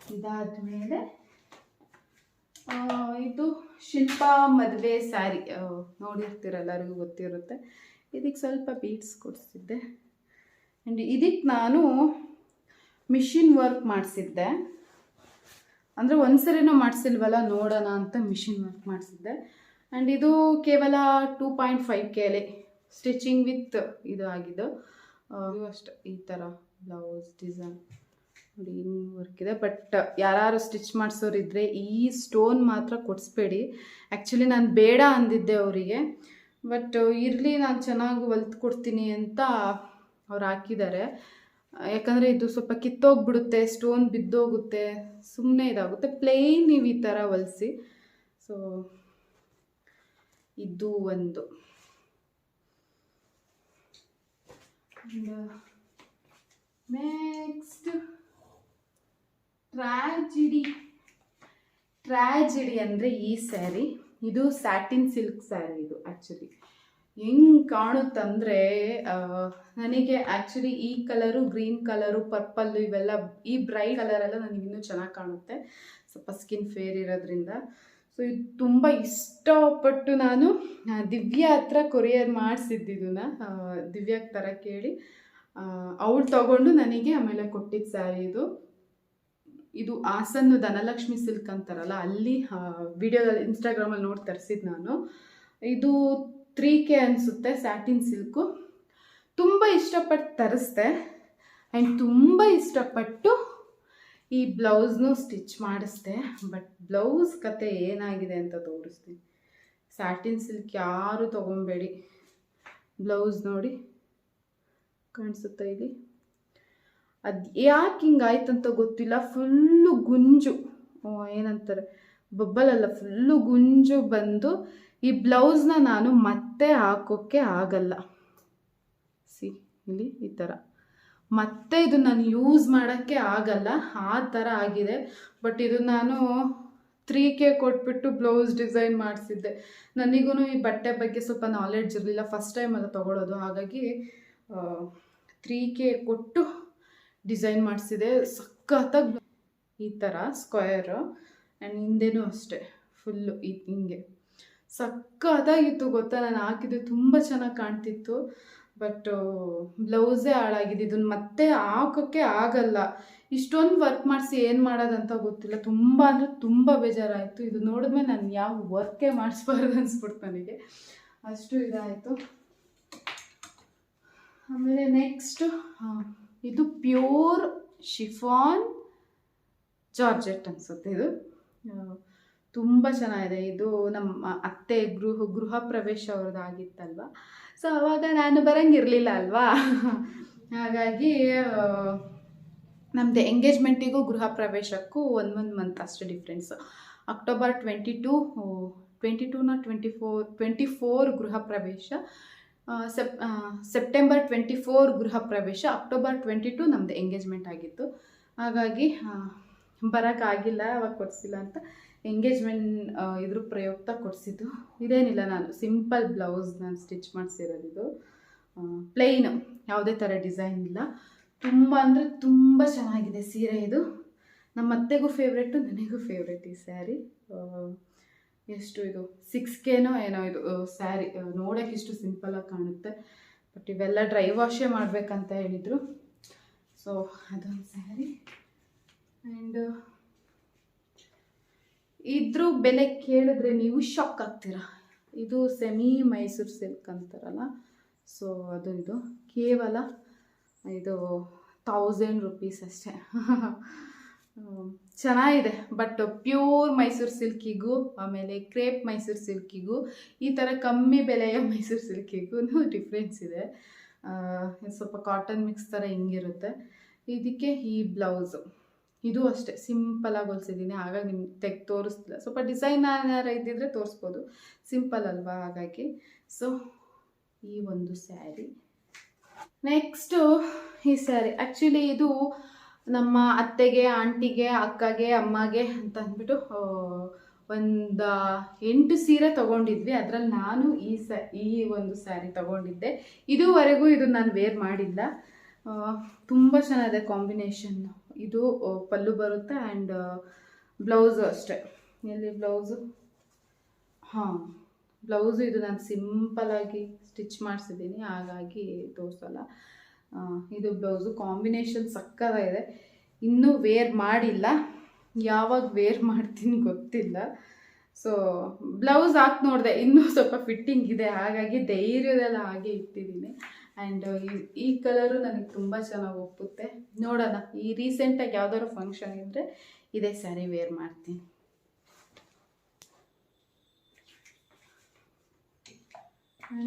ಇದಾದಮೇಲೆ ಇದು ಶಿಲ್ಪಾ ಮದುವೆ ಸ್ಯಾರಿ ನೋಡಿರ್ತೀರಲ್ಲರಿಗೂ ಗೊತ್ತಿರುತ್ತೆ. ಇದಕ್ಕೆ ಸ್ವಲ್ಪ ಬೀಟ್ಸ್ ಕೊಡಿಸಿದ್ದೆ. ಆ್ಯಂಡ್ ಇದಕ್ಕೆ ನಾನು ಮಿಷಿನ್ ವರ್ಕ್ ಮಾಡಿಸಿದ್ದೆ. ಅಂದರೆ ಒಂದ್ಸರಿನೂ ಮಾಡಿಸಿಲ್ವಲ್ಲ, ನೋಡೋಣ ಅಂತ ಮಿಷಿನ್ ವರ್ಕ್ ಮಾಡಿಸಿದ್ದೆ. ಆ್ಯಂಡ್ ಇದು ಕೇವಲ ಟೂ ಪಾಯಿಂಟ್ ಫೈವ್ ಕೆಲೆ ಸ್ಟಿಚಿಂಗ್ ವಿತ್ ಇದು ಆಗಿದ್ದು. ಅಷ್ಟು, ಈ ಥರ ಬ್ಲೌಸ್ ಡಿಸೈನ್. ನೋಡಿ ವರ್ಕ್ ಇದೆ. ಬಟ್ ಯಾರು ಸ್ಟಿಚ್ ಮಾಡಿಸೋರಿದ್ರೆ ಈ ಸ್ಟೋನ್ ಮಾತ್ರ ಕೊಡಿಸ್ಬೇಡಿ. ಆ್ಯಕ್ಚುಲಿ ನಾನು ಬೇಡ ಅಂದಿದ್ದೆ ಅವರಿಗೆ. ಬಟ್ ಇರಲಿ, ನಾನು ಚೆನ್ನಾಗಿ ಹೊಲ್ತು ಕೊಡ್ತೀನಿ ಅಂತ ಅವ್ರು ಹಾಕಿದ್ದಾರೆ. ಯಾಕಂದರೆ ಇದು ಸ್ವಲ್ಪ ಕಿತ್ತೋಗ್ಬಿಡುತ್ತೆ ಸ್ಟೋನ್ ಬಿದ್ದೋಗುತ್ತೆ ಸುಮ್ಮನೆ ಇದಾಗುತ್ತೆ ಪ್ಲೇನ್ ನೀವು ಈ ಥರ ಹೊಲಿಸಿ. ಸೊ ಇದು ಒಂದು. ನೆಕ್ಸ್ಟ್ ಟ್ರ್ಯಾಜಿಡಿ ಟ್ರ್ಯಾಜಿಡಿ ಅಂದರೆ ಈ ಸ್ಯಾರಿ ಇದು ಸ್ಯಾಟಿನ್ ಸಿಲ್ಕ್ ಸ್ಯಾರಿ ಇದು ಆ್ಯಕ್ಚುಲಿ ಹೆಂಗೆ ಕಾಣುತ್ತಂದರೆ ನನಗೆ ಆ್ಯಕ್ಚುಲಿ ಈ ಕಲರು ಗ್ರೀನ್ ಕಲರು ಪರ್ಪಲ್ಲು ಇವೆಲ್ಲ, ಈ ಬ್ರೈಟ್ ಕಲರ್ ಎಲ್ಲ ನನಗೆ ಇನ್ನೂ ಚೆನ್ನಾಗಿ ಕಾಣುತ್ತೆ. ಸ್ವಲ್ಪ ಸ್ಕಿನ್ ಫೇರ್ ಇರೋದ್ರಿಂದ. ಸೊ ಇದು ತುಂಬ ಇಷ್ಟಪಟ್ಟು ನಾನು ದಿವ್ಯಾ ಹತ್ರ ಕೊರಿಯರ್ ಮಾಡಿಸಿದ್ದಿದ್ದನ್ನ ದಿವ್ಯಾಗೆ ಥರ ಕೇಳಿ. ಅವಳು ತಗೊಂಡು ನನಗೆ ಆಮೇಲೆ ಕೊಟ್ಟಿದ್ದ ಸ್ಯಾರಿ ಇದು. ಇದು ಹಾಸನ್ನು ಧನಲಕ್ಷ್ಮಿ ಸಿಲ್ಕ್ ಅಂತಾರಲ್ಲ, ಅಲ್ಲಿ ವಿಡಿಯೋದಲ್ಲಿ ಇನ್ಸ್ಟಾಗ್ರಾಮಲ್ಲಿ ನೋಡಿ ತರಿಸಿದ್ದು ನಾನು. ಇದು ತ್ರೀ ಕೆ ಅನಿಸುತ್ತೆ ಸ್ಯಾಟಿನ್ ಸಿಲ್ಕು ತುಂಬ ಇಷ್ಟಪಟ್ಟು ತರಿಸ್ದೆ. ಆ್ಯಂಡ್ ತುಂಬ ಇಷ್ಟಪಟ್ಟು ಈ ಬ್ಲೌಸ್ನು ಸ್ಟಿಚ್ ಮಾಡಿಸ್ದೆ. ಬಟ್ ಬ್ಲೌಸ್ ಕತೆ ಏನಾಗಿದೆ ಅಂತ ತೋರಿಸ್ತೀನಿ. ಸ್ಯಾಟಿನ್ ಸಿಲ್ಕ್ ಯಾರು ತೊಗೊಬೇಡಿ. ಬ್ಲೌಸ್ ನೋಡಿ ಕಾಣಿಸುತ್ತಾ ಇಲ್ಲಿ? ಅದು ಯಾಕೆ ಹಿಂಗಾಯ್ತಂತ ಗೊತ್ತಿಲ್ಲ. ಫುಲ್ಲು ಗುಂಜು. ಏನಂತಾರೆ? ಬಬ್ಬಲಲ್ಲ ಫುಲ್ಲು ಗುಂಜು ಬಂದು ಈ ಬ್ಲೌಸ್ನ ನಾನು ಮತ್ತೆ ಹಾಕೋಕ್ಕೆ ಆಗಲ್ಲ. ಸಿ, ಇಲ್ಲಿ ಈ ಥರ ಮತ್ತೆ ಇದು ನಾನು ಯೂಸ್ ಮಾಡೋಕ್ಕೆ ಆಗಲ್ಲ, ಆ ಥರ ಆಗಿದೆ. ಬಟ್ ಇದು ನಾನು ತ್ರೀ ಕೆ ಕೊಟ್ಬಿಟ್ಟು ಬ್ಲೌಸ್ ಡಿಸೈನ್ ಮಾಡಿಸಿದ್ದೆ. ನನಗೂ ಈ ಬಟ್ಟೆ ಬಗ್ಗೆ ಸ್ವಲ್ಪ ನಾಲೆಡ್ಜ್ ಇರಲಿಲ್ಲ. ಫಸ್ಟ್ ಟೈಮ್ ಅದು ತೊಗೊಳೋದು. ಹಾಗಾಗಿ ತ್ರೀ ಕೆ ಕೊಟ್ಟು ಡಿಸೈನ್ ಮಾಡಿಸಿದೆ. ಸಖತ್ತಾಗಿ ಈ ಥರ ಸ್ಕ್ವೇರು ಆ್ಯಂಡ್ ಹಿಂದೆನೂ ಅಷ್ಟೇ. ಫುಲ್ಲು ಈ ಹಿಂಗೆ. ಸಖತ್ತಾಗಿತ್ತು, ಗೊತ್ತಾ? ನಾನು ಹಾಕಿದ್ದು ತುಂಬ ಚೆನ್ನಾಗಿ ಕಾಣ್ತಿತ್ತು. ಬಟ್ ಬ್ಲೌಸೇ ಹಾಳಾಗಿದೆ. ಇದನ್ನು ಮತ್ತೆ ಹಾಕೋಕ್ಕೆ ಆಗಲ್ಲ. ಇಷ್ಟೊಂದು ವರ್ಕ್ ಮಾಡಿಸಿ ಏನು ಮಾಡೋದಂತ ಗೊತ್ತಿಲ್ಲ. ತುಂಬ ಅಂದರೆ ತುಂಬ ಬೇಜಾರಾಯಿತು. ಇದು ನೋಡಿದ್ಮೇಲೆ ನಾನು ಯಾವ ವರ್ಕೇ ಮಾಡಿಸ್ಬಾರ್ದು ಅನ್ಸ್ಬಿಡ್ತು ನನಗೆ. ಅಷ್ಟು ಇದಾಯಿತು. ಆಮೇಲೆ ನೆಕ್ಸ್ಟ್ ಇದು ಪ್ಯೂರ್ ಶಿಫಾನ್ ಜಾರ್ಜೆಟ್ ಅನಿಸುತ್ತೆ ಇದು. ತುಂಬ ಚೆನ್ನಾಗಿದೆ. ಇದು ನಮ್ಮ ಅತ್ತೆ ಗೃಹ ಗೃಹ ಪ್ರವೇಶ ಅವ್ರದ್ದಾಗಿತ್ತಲ್ವ ಸೊ ಅವಾಗ ನಾನು ಬರಂಗಿರಲಿಲ್ಲ ಅಲ್ವಾ? ಹಾಗಾಗಿ ನಮ್ಮದು ಎಂಗೇಜ್ಮೆಂಟಿಗೂ ಗೃಹ ಪ್ರವೇಶಕ್ಕೂ ಒಂದು ಒಂದು ಮಂತ್ ಅಷ್ಟು difference October twenty two twenty ಟೂನ twenty four twenty four ಗೃಹ ಪ್ರವೇಶ. ಸೆಪ್ ಸೆಪ್ಟೆಂಬರ್ ಟ್ವೆಂಟಿ ಫೋರ್ ಗೃಹ ಪ್ರವೇಶ. ಅಕ್ಟೋಬರ್ ಟ್ವೆಂಟಿ ಟು ನಮ್ಮದು ಎಂಗೇಜ್ಮೆಂಟ್ ಆಗಿತ್ತು. ಹಾಗಾಗಿ ಬರೋಕ್ಕಾಗಿಲ್ಲ, ಅವಾಗ ಕೊಡಿಸಿಲ್ಲ ಅಂತ. ಎಂಗೇಜ್ಮೆಂಟ್ ಇದ್ರ ಪ್ರಯುಕ್ತ ಕೊಡಿಸಿದ್ದು. ಇದೇನಿಲ್ಲ ನಾನು. ಸಿಂಪಲ್ ಬ್ಲೌಸ್ ನಾನು ಸ್ಟಿಚ್ ಮಾಡಿಸಿರೋದು ಇದು. ಪ್ಲೈನ್ ಯಾವುದೇ ಥರ ಡಿಸೈನ್ ಇಲ್ಲ. ತುಂಬ ಅಂದರೆ ತುಂಬ ಚೆನ್ನಾಗಿದೆ ಸೀರೆ ಇದು. ನಮ್ಮ ಅತ್ತೆಗೂ ಫೇವ್ರೆಟು ನನಗೂ ಫೇವ್ರೆಟ್ ಈ ಸ್ಯಾರಿ ಎಷ್ಟು ಇದು? ಸಿಕ್ಸ್ ಕೆನೋ ಏನೋ ಇದು ಸ್ಯಾರಿ ನೋಡೋಕೆ ಇಷ್ಟು ಸಿಂಪಲಾಗಿ ಕಾಣುತ್ತೆ. ಬಟ್ ಇವೆಲ್ಲ ಡ್ರೈ ವಾಶೇ ಮಾಡಬೇಕಂತ ಹೇಳಿದರು. ಸೊ ಅದೊಂದು ಸ್ಯಾರಿ ಆ್ಯಂಡ್ ಇದ್ರ ಬೆಲೆ ಕೇಳಿದ್ರೆ ನೀವು ಶಾಕ್ ಆಗ್ತೀರಾ? ಇದು ಸೆಮಿ ಮೈಸೂರು ಸಿಲ್ಕ್ ಅಂತಾರಲ್ಲ ಸೊ ಅದು ಇದು. ಕೇವಲ ಇದು ತೌಸಂಡ್ ರುಪೀಸ್ ಅಷ್ಟೇ. ಚೆನ್ನಾಗಿದೆ ಬಟ್ ಪ್ಯೂರ್ ಮೈಸೂರು ಸಿಲ್ಕಿಗೂ ಆಮೇಲೆ ಕ್ರೇಪ್ ಮೈಸೂರು ಸಿಲ್ಕಿಗೂ ಈ ಥರ ಕಮ್ಮಿ ಬೆಲೆಯ ಮೈಸೂರು ಸಿಲ್ಕಿಗೂ ಡಿಫ್ರೆನ್ಸ್ ಇದು. ಸ್ವಲ್ಪ ಕಾಟನ್ ಮಿಕ್ಸ್ ಥರ ಹಿಂಗಿರುತ್ತೆ. ಇದಕ್ಕೆ ಈ ಬ್ಲೌಸು ಇದು ಅಷ್ಟೇ ಸಿಂಪಲಾಗಿ ಹೊಲ್ಸಿದ್ದೀನಿ. ಹಾಗಾಗಿ ನಿಮ್ಗೆ ತೆಗ್ ತೋರಿಸ್ತಿಲ್ಲ. ಸ್ವಲ್ಪ ಡಿಸೈನ್ ಡಿಸೈನರ್ ಇದ್ದಿದ್ರೆ ತೋರಿಸ್ಬೋದು. ಸಿಂಪಲ್ ಅಲ್ವಾ ಹಾಗಾಗಿ. ಸೊ ಈ ಒಂದು ಸ್ಯಾರಿ ನೆಕ್ಸ್ಟು ಈ ಸ್ಯಾರಿ ಆ್ಯಕ್ಚುಲಿ ಇದು ನಮ್ಮ ಅತ್ತೆಗೆ ಆಂಟಿಗೆ ಅಕ್ಕಗೆ, ಅಮ್ಮಗೆ ಅಂತ ಅಂದ್ಬಿಟ್ಟು ಒಂದು ಎಂಟು ಸೀರೆ ತಗೊಂಡಿದ್ವಿ. ಅದರಲ್ಲಿ ನಾನು ಈ ಸ, ಈ ಒಂದು ಸ್ಯಾರಿ ತಗೊಂಡಿದ್ದೆ. ಇದುವರೆಗೂ ಇದು ನಾನು ವೇರ್ ಮಾಡಿಲ್ಲ. ತುಂಬ ಚೆನ್ನಾಗಿದೆ ಕಾಂಬಿನೇಷನ್ ಇದು ಪಲ್ಲು ಬರುತ್ತೆ ಆ್ಯಂಡ್ ಬ್ಲೌಸು ಅಷ್ಟೇ. ಎಲ್ಲಿ ಬ್ಲೌಸು? ಹಾಂ, ಬ್ಲೌಸು ಇದು ನಾನು ಸಿಂಪಲಾಗಿ ಸ್ಟಿಚ್ ಮಾಡಿಸಿದ್ದೀನಿ, ಹಾಗಾಗಿ ತೋರಿಸಲ್ಲ. ಇದು ಬ್ಲೌಸು ಕಾಂಬಿನೇಷನ್ ಸಕ್ಕತ್ತಾಗಿದೆ. ಇನ್ನೂ ವೇರ್ ಮಾಡಿಲ್ಲ. ಯಾವಾಗ ವೇರ್ ಮಾಡ್ತೀನಿ ಗೊತ್ತಿಲ್ಲ. ಸೊ ಬ್ಲೌಸ್ ಹಾಕಿ ನೋಡಿದೆ ಇನ್ನೂ ಸ್ವಲ್ಪ ಫಿಟ್ಟಿಂಗ್ ಇದೆ, ಹಾಗಾಗಿ ಧೈರ್ಯದೆಲ್ಲ ಹಾಗೆ ಇಟ್ಟಿದ್ದೀನಿ. ಆ್ಯಂಡ್ ಈ ಕಲರು ನನಗೆ ತುಂಬ ಚೆನ್ನಾಗಿ ಒಪ್ಪುತ್ತೆ. ನೋಡೋಣ, ಈ ರೀಸೆಂಟಾಗಿ ಯಾವ್ದಾದ್ರು ಫಂಕ್ಷನ್ ಇದ್ದರೆ ಇದೇ ಸ್ಯಾರಿ ವೇರ್ ಮಾಡ್ತೀನಿ.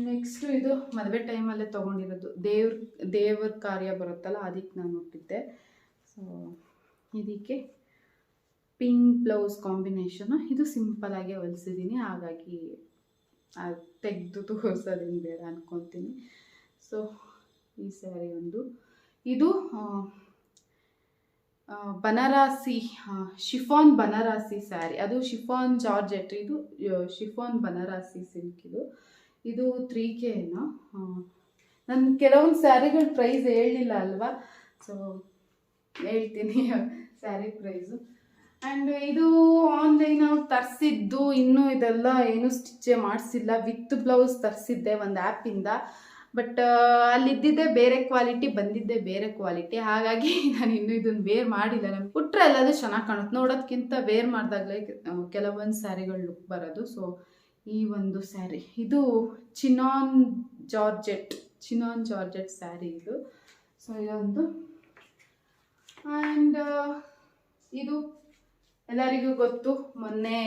ನೆಕ್ಸ್ಟು ಇದು ಮದುವೆ ಟೈಮಲ್ಲೇ ತೊಗೊಂಡಿರೋದು. ದೇವ್ರ ದೇವ್ರ ಕಾರ್ಯ ಬರುತ್ತಲ್ಲ ಅದಕ್ಕೆ ನಾನು ಹುಟ್ಟಿದ್ದೆ ಸೊ ಇದಕ್ಕೆ ಪಿಂಕ್ ಬ್ಲೌಸ್ ಕಾಂಬಿನೇಷನು ಇದು ಸಿಂಪಲಾಗೆ ಹೊಲಿಸಿದ್ದೀನಿ ಹಾಗಾಗಿ ತೆಗೆದು ತೋರಿಸೋದೇನು ಬೇಡ ಅನ್ಕೊತೀನಿ. ಸೊ, ಈ ಸ್ಯಾರಿ ಒಂದು. ಇದು ಬನಾರಸಿ ಶಿಫಾನ್ ಬನಾರಸಿ ಸ್ಯಾರಿ. ಅದು ಶಿಫಾನ್ ಜಾರ್ಜೆಟ್ ಇದು ಶಿಫಾನ್ ಬನಾರಸಿ ಸಿಲ್ಕ್ ಇದು. ಇದು ತ್ರೀ ಕೆ ನಾನು ಕೆಲವೊಂದು ಸ್ಯಾರಿಗಳ ಪ್ರೈಸ್ ಹೇಳಲಿಲ್ಲ ಅಲ್ವಾ? ಸೊ, ಹೇಳ್ತೀನಿ ಸ್ಯಾರಿ ಪ್ರೈಸು. ಆ್ಯಂಡ್ ಇದು ಆನ್ಲೈನ್ ತರಿಸಿದ್ದು, ಇನ್ನೂ ಇದೆಲ್ಲ ಏನು ಸ್ಟಿಚ್ಚೇ ಮಾಡಿಸಿಲ್ಲ. ವಿತ್ ಬ್ಲೌಸ್ ತರಿಸಿದ್ದೆ ಒಂದು ಆ್ಯಪಿಂದ. ಬಟ್ ಅಲ್ಲಿದ್ದಿದ್ದೆ ಬೇರೆ ಕ್ವಾಲಿಟಿ ಬಂದಿದ್ದೆ ಬೇರೆ ಕ್ವಾಲಿಟಿ ಹಾಗಾಗಿ ನಾನು ಇನ್ನೂ ಇದನ್ನು ವೇರ್ ಮಾಡಿಲ್ಲ. ನಮ್ಗೆ ಉಟ್ರೆ ಎಲ್ಲದು ಚೆನ್ನಾಗಿ ಕಾಣುತ್ತೆ. ನೋಡೋದಕ್ಕಿಂತ ವೇರ್ ಮಾಡಿದಾಗಲೇ ಕೆಲವೊಂದು ಸ್ಯಾರಿಗಳು ಲುಕ್ ಬರೋದು. ಸೊ ಈ ಒಂದು ಸ್ಯಾರಿ. ಇದು chinon georgette. Chinon georgette sari ಇದು. ಸೊ ಇದೊಂದು. ಆ್ಯಂಡ್ ಇದು ಎಲ್ಲರಿಗೂ ಗೊತ್ತು. ಮೊನ್ನೆ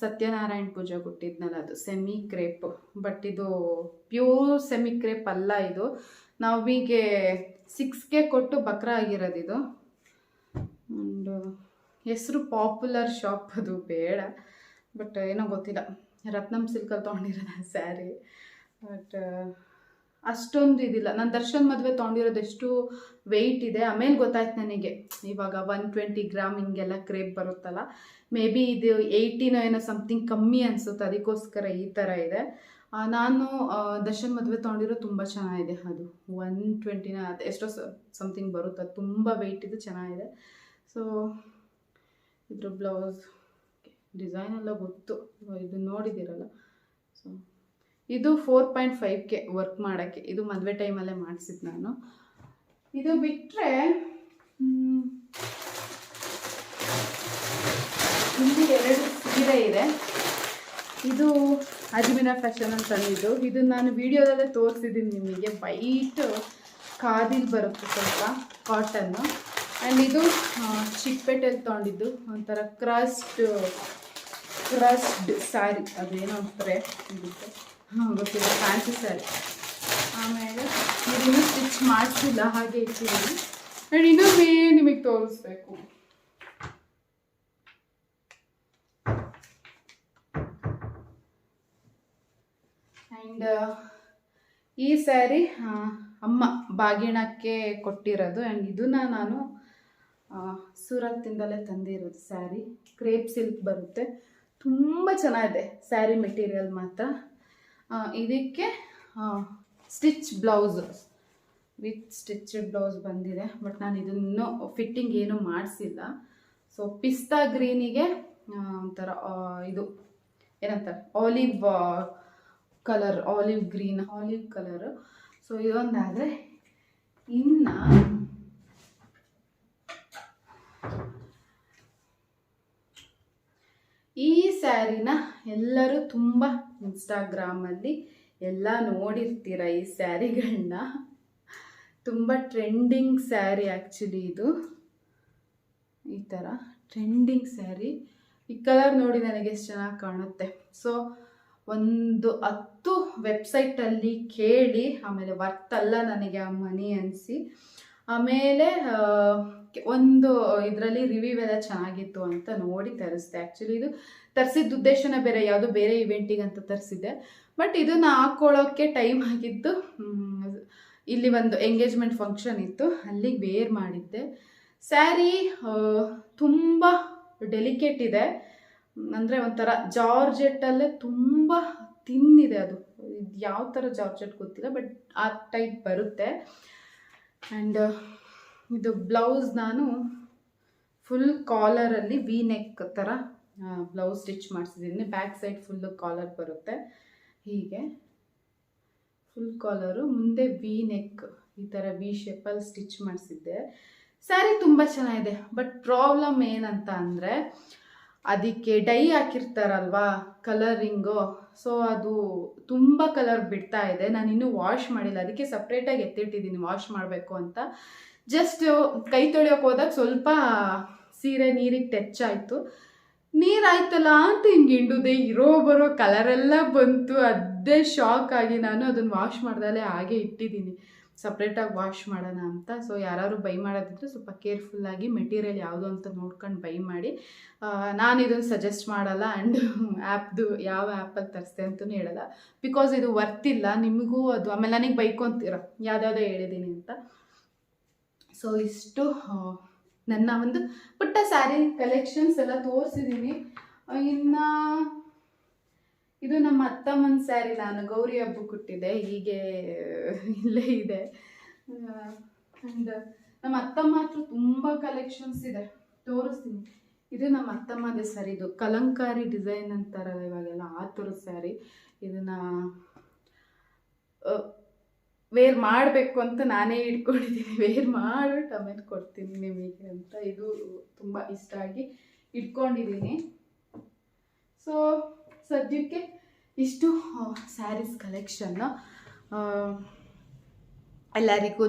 ಸತ್ಯನಾರಾಯಣ ಪೂಜೆ ಕೊಟ್ಟಿದ್ನಲ್ಲ ಅದು ಸೆಮಿ ಕ್ರೇಪ್ ಬಟ್ ಇದು ಪ್ಯೂರ್ ಸೆಮಿ ಕ್ರೇಪ್ ಅಲ್ಲ ಇದು. ನಾವೀಗೆ ಸಿಕ್ಸ್ಗೆ ಕೊಟ್ಟು ಬಕ್ರ ಆಗಿರೋದು ಇದು. ಆ್ಯಂಡ್ ಹೆಸರು ಪಾಪ್ಯುಲರ್ ಶಾಪ್ ಅದು, ಬೇಡ. ಬಟ್ ಏನೋ ಗೊತ್ತಿಲ್ಲ. ರತ್ನಂ ಸಿಲ್ಕಲ್ಲಿ ತೊಗೊಂಡಿರೋದು ಸ್ಯಾರಿ ಬಟ್ ಅಷ್ಟೊಂದು ಇದಿಲ್ಲ. ನಾನು ದರ್ಶನ್ ಮದುವೆ ತೊಗೊಂಡಿರೋದು ಎಷ್ಟು ವೆಯ್ಟ್ ಇದೆ. ಆಮೇಲೆ ಗೊತ್ತಾಯ್ತು ನನಗೆ. ಇವಾಗ ಒನ್ ಟ್ವೆಂಟಿ ಗ್ರಾಮ್ ಹಿಂಗೆಲ್ಲ ಕ್ರೇಪ್ ಬರುತ್ತಲ್ಲ ಮೇ ಬಿ ಇದು ಏಯ್ಟಿನೋ ಏನೋ ಸಮಥಿಂಗ್ ಕಮ್ಮಿ ಅನಿಸುತ್ತೆ. ಅದಕ್ಕೋಸ್ಕರ ಈ ಥರ ಇದೆ. ನಾನು ದರ್ಶನ್ ಮದುವೆ ತೊಗೊಂಡಿರೋ ತುಂಬ ಚೆನ್ನಾಗಿದೆ ಅದು. ಒನ್ ಟ್ವೆಂಟಿನ ಅದು ಎಷ್ಟೋ ಸಮಥಿಂಗ್ ಬರುತ್ತೆ. ಅದು ತುಂಬ ವೆಯ್ಟ್ ಇದು ಚೆನ್ನಾಗಿದೆ. ಸೊ ಇದ್ರ ಬ್ಲೌಸ್ ಡಿಸೈನ್ ಎಲ್ಲ ಗೊತ್ತು. ಇದು ನೋಡಿದ್ದೀರಲ್ಲ? ಸೊ ಇದು ಫೋರ್ ಪಾಯಿಂಟ್ ಫೈವ್ಗೆ ವರ್ಕ್ ಮಾಡೋಕ್ಕೆ, ಇದು ಮದುವೆ ಟೈಮಲ್ಲೇ ಮಾಡಿಸಿದ್ದು ನಾನು. ಇದು ಬಿಟ್ಟರೆ ಇಲ್ಲಿ ಎರಡು ಸೀರೆ ಇದೆ. ಇದು ಅಜ್ಮಿನ ಫ್ಯಾಷನ್ ಅಂತ ತಂದಿದ್ದು. ಇದು ನಾನು ವಿಡಿಯೋದಲ್ಲೇ ತೋರಿಸಿದ್ದೀನಿ ನಿಮಗೆ. ವೈಟ್ ಕಾದಿಲ್ ಬರುತ್ತೆ ಸ್ವಲ್ಪ ಕಾಟನ್ನು ಆ್ಯಂಡ್ ಇದು ಚಿಕ್ಕಪೇಟೆಯಲ್ಲಿ ತೊಗೊಂಡಿದ್ದು. ಒಂಥರ ಕ್ರಸ್ಟ್ ಕ್ರಸ್ಡ್ ಸ್ಯಾರಿ ಅದೇನೋ ಅಂತಾರೆ ಗೊತ್ತಿಲ್ಲ. ಫ್ಯಾನ್ಸಿ ಸ್ಯಾರಿ ಆಮೇಲೆ ಇದನ್ನು ಸ್ಟಿಚ್ ಮಾಡಿಸಿಲ್ಲ, ಹಾಗೆ ಇಟ್ಟಿದ್ದೀನಿ. ಆ್ಯಂಡ್ ಇನ್ನೊಮ್ಮೆ ನಿಮಗೆ ತೋರಿಸ್ಬೇಕು. ಆ್ಯಂಡ್ ಈ ಸ್ಯಾರಿ ಅಮ್ಮ ಬಾಗಿಣಕ್ಕೆ ಕೊಟ್ಟಿರೋದು. ಆ್ಯಂಡ್ ಇದನ್ನ ನಾನು ಸೂರತ್ತಿಂದಲೇ ತಂದಿರೋದು ಸ್ಯಾರಿ ಕ್ರೇಪ್ ಸಿಲ್ಕ್ ಬರುತ್ತೆ. ತುಂಬ ಚೆನ್ನಾಗಿದೆ ಸ್ಯಾರಿ ಮೆಟೀರಿಯಲ್ ಮಾತ್ರ. ಇದಕ್ಕೆ stitch blouse with stitch blouse ಬಂದಿದೆ. ಬಟ್ ನಾನು ಇದನ್ನು ಫಿಟ್ಟಿಂಗ್ ಏನೂ ಮಾಡಿಸಿಲ್ಲ. ಸೊ ಪಿಸ್ತಾ ಗ್ರೀನಿಗೆ ಒಂಥರ ಇದು, ಏನಂತಾರೆ olive colour olive green olive colour so ಇದೊಂದಾದರೆ, ಇನ್ನು, ಈ ಸ್ಯಾರಿನ ಎಲ್ಲರೂ ತುಂಬ ಇನ್ಸ್ಟಾಗ್ರಾಮಲ್ಲಿ ಎಲ್ಲ ನೋಡಿರ್ತೀರ ಈ ಸ್ಯಾರಿಗಳನ್ನ? ತುಂಬ ಟ್ರೆಂಡಿಂಗ್ ಸ್ಯಾರಿ ಆ್ಯಕ್ಚುಲಿ ಇದು. ಈ ಥರ ಟ್ರೆಂಡಿಂಗ್ ಸ್ಯಾರಿ. ಈ ಕಲರ್ ನೋಡಿ ನನಗೆ ಎಷ್ಟು ಚೆನ್ನಾಗಿ ಕಾಣುತ್ತೆ. ಸೊ ಒಂದು ಹತ್ತು ವೆಬ್ಸೈಟಲ್ಲಿ ಕೇಳಿ, ಆಮೇಲೆ ವರ್ತಲ್ಲ ನನಗೆ ಆ ಮನಿ ಅನಿಸಿ. ಆಮೇಲೆ ಒಂದು ಇದರಲ್ಲಿ ರಿವ್ಯೂ ಎಲ್ಲ ಚೆನ್ನಾಗಿತ್ತು ಅಂತ ನೋಡಿ ತರಿಸಿದೆ. ಆ್ಯಕ್ಚುಲಿ ಇದು ತರಿಸಿದ ಉದ್ದೇಶನ ಬೇರೆ, ಯಾವುದೋ ಬೇರೆ ಇವೆಂಟಿಗೆ ಅಂತ ತರಿಸಿದ್ದೆ. ಬಟ್ ಇದನ್ನು ಹಾಕ್ಕೊಳ್ಳೋಕ್ಕೆ ಟೈಮ್ ಆಗಿದ್ದು ಇಲ್ಲಿ ಒಂದು ಎಂಗೇಜ್ಮೆಂಟ್ ಫಂಕ್ಷನ್ ಇತ್ತು. ಅಲ್ಲಿಗೆ ವೇರ್ ಮಾಡಿದ್ದೆ. ಸ್ಯಾರಿ ತುಂಬ ಡೆಲಿಕೇಟ್ ಇದೆ. ಅಂದರೆ ಒಂಥರ ಜಾರ್ಜೆಟ್ಟಲ್ಲೇ ತುಂಬ ತಿನ್ನಿದೆ ಅದು. ಇದು ಯಾವ ಥರ ಜಾರ್ಜೆಟ್ ಗೊತ್ತಿಲ್ಲ ಬಟ್ ಆ ಟೈಪ್ ಬರುತ್ತೆ. ಆ್ಯಂಡ್ ಇದು ಬ್ಲೌಸ್ ನಾನು ಫುಲ್ ಕಾಲರಲ್ಲಿ ವಿ ನೆಕ್ ಥರ ಬ್ಲೌಸ್ ಸ್ಟಿಚ್ ಮಾಡಿಸಿದ್ದೀನಿ. ಬ್ಯಾಕ್ ಸೈಡ್ ಫುಲ್ಲು ಕಾಲರ್ ಬರುತ್ತೆ. ಹೀಗೆ. ಫುಲ್ ಕಾಲರು ಮುಂದೆ ವಿ ನೆಕ್ ಈ ಥರ ವಿ ಶೇಪಲ್ಲಿ ಸ್ಟಿಚ್ ಮಾಡಿಸಿದ್ದೆ. ಸ್ಯಾರಿ ತುಂಬ ಚೆನ್ನಾಗಿದೆ. ಬಟ್ ಪ್ರಾಬ್ಲಮ್ ಏನಂತ ಅಂದರೆ, ಅದಕ್ಕೆ ಡೈ ಹಾಕಿರ್ತಾರಲ್ವಾ ಕಲರಿಂಗು ಸೊ ಅದು ತುಂಬ ಕಲರ್ ಬಿಡ್ತಾ ಇದೆ. ನಾನು ಇನ್ನೂ ವಾಶ್ ಮಾಡಿಲ್ಲ. ಅದಕ್ಕೆ ಸಪ್ರೇಟಾಗಿ ಎತ್ತಿಟ್ಟಿದ್ದೀನಿ. ವಾಶ್ ಮಾಡಬೇಕು ಅಂತ. ಜಸ್ಟ್ ಕೈ ತೊಳೆಯೋಕೆ ಹೋದಾಗ ಸ್ವಲ್ಪ ಸೀರೆ ನೀರಿಗೆ ಟಚ್ ಆಯಿತು. ನೀರಾಯ್ತಲ್ಲ ಅಂತ ಹಿಂಗೆ ಹಿಂಡುದೆ. ಇರೋ ಬರೋ ಕಲರೆಲ್ಲ ಬಂತು. ಅದೇ ಶಾಕ್ ಆಗಿ ನಾನು ಅದನ್ನು ವಾಶ್ ಮಾಡ್ದಲೇ ಹಾಗೆ ಇಟ್ಟಿದ್ದೀನಿ. ಸಪ್ರೇಟಾಗಿ ವಾಶ್ ಮಾಡೋಣ ಅಂತ. ಸೊ ಯಾರು ಬೈ ಮಾಡೋದಿದ್ರೆ ಸ್ವಲ್ಪ ಕೇರ್ಫುಲ್ಲಾಗಿ ಮೆಟೀರಿಯಲ್ ಯಾವುದು ಅಂತ ನೋಡ್ಕೊಂಡು ಬೈ ಮಾಡಿ. ನಾನು ಇದನ್ನು ಸಜೆಸ್ಟ್ ಮಾಡಲ್ಲ. ಆ್ಯಂಡ್ ಆ್ಯಪ್ದು ಯಾವ ಆ್ಯಪಲ್ಲಿ ತರಿಸ್ದೆ ಅಂತಲೂ ಹೇಳಲ್ಲ. ಬಿಕಾಸ್ ಇದು ವರ್ತಿಲ್ಲ ನಿಮಗೂ ಅದು, ಆಮೇಲೆ ನನಗೆ ಬೈಕೊಂತೀರ. ಯಾವುದ್ಯಾವುದೋ ಹೇಳಿದ್ದೀನಿ ಅಂತ. ಸೊ ಇಷ್ಟು ನನ್ನ ಒಂದು ಪುಟ್ಟ ಸ್ಯಾರಿ ಕಲೆಕ್ಷನ್ಸ್ ಎಲ್ಲ ತೋರಿಸಿದ್ದೀನಿ ಇನ್ನು ಇದು ನಮ್ಮ ಅತ್ತಮ್ಮನ ಸ್ಯಾರಿ ನಾನು, ಗೌರಿ ಹಬ್ಬಕ್ಕೆ ಕೊಟ್ಟಿದ್ದೆ, ಹೀಗೆ ಇಲ್ಲೇ ಇದೆ. ಆ್ಯಂಡ್ ನಮ್ಮ ಅತ್ತಮ್ಮ ಹತ್ರ ತುಂಬ ಕಲೆಕ್ಷನ್ಸ್ ಇದೆ, ತೋರಿಸ್ತೀನಿ. ಇದು ನಮ್ಮ ಅತ್ತಮ್ಮದೇ ಸ್ಯಾರಿ ಇದು ಕಲಂಕಾರಿ ಡಿಸೈನ್ ಅಂತಾರಲ್ಲ ಇವಾಗೆಲ್ಲ, ಆ ಥರದ ಸ್ಯಾರಿ ಇದನ್ನು ವೇರ್ ಮಾಡಬೇಕು ಅಂತ ನಾನೇ ಇಟ್ಕೊಂಡಿದ್ದೀನಿ. ವೇರ್ ಮಾಡಿಬಿಟ್ಟು ಆಮೇಲೆ ಕೊಡ್ತೀನಿ ನಿಮಗೆ ಅಂತ ಇದು ತುಂಬ ಇಷ್ಟ ಆಗಿ ಇಟ್ಕೊಂಡಿದ್ದೀನಿ. ಸೊ ಸದ್ಯಕ್ಕೆ ಇಷ್ಟು ಸ್ಯಾರೀಸ್ ಕಲೆಕ್ಷನ್ನು ಎಲ್ಲರಿಗೂ